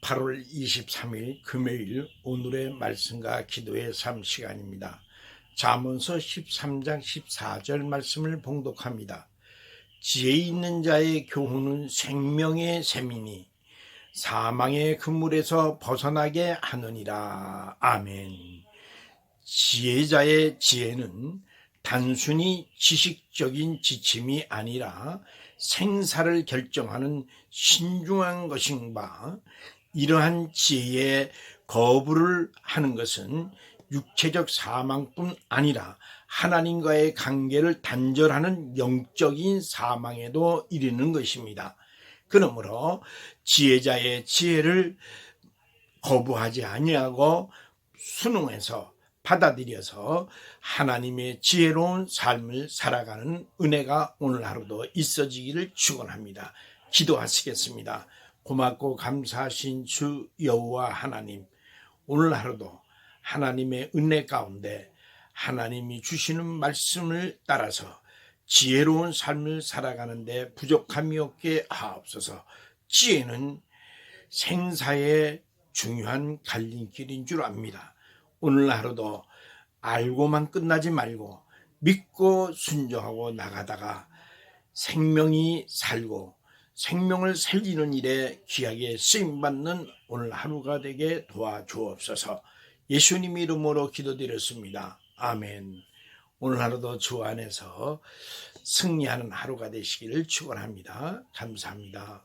8월 23일 금요일 오늘의 말씀과 기도의 삶 시간입니다. 잠언서 13장 14절 말씀을 봉독합니다. 지혜 있는 자의 교훈은 생명의 셈이니 사망의 그물에서 벗어나게 하느니라. 아멘. 지혜자의 지혜는 단순히 지식적인 지침이 아니라 생사를 결정하는 신중한 것인 바 이러한 지혜에 거부를 하는 것은 육체적 사망뿐 아니라 하나님과의 관계를 단절하는 영적인 사망에도 이르는 것입니다. 그러므로 지혜자의 지혜를 거부하지 아니하고 순응해서 받아들여서 하나님의 지혜로운 삶을 살아가는 은혜가 오늘 하루도 있어지기를 축원합니다. 기도하시겠습니다. 고맙고 감사하신 주 여호와 하나님, 오늘 하루도 하나님의 은혜 가운데 하나님이 주시는 말씀을 따라서 지혜로운 삶을 살아가는데 부족함이 없게 하옵소서. 지혜는 생사의 중요한 갈림길인 줄 압니다. 오늘 하루도 알고만 끝나지 말고 믿고 순종하고 나가다가 생명이 살고 생명을 살리는 일에 귀하게 쓰임받는 오늘 하루가 되게 도와주옵소서 예수님 이름으로 기도드렸습니다. 아멘. 오늘 하루도 주 안에서 승리하는 하루가 되시기를 축원합니다. 감사합니다.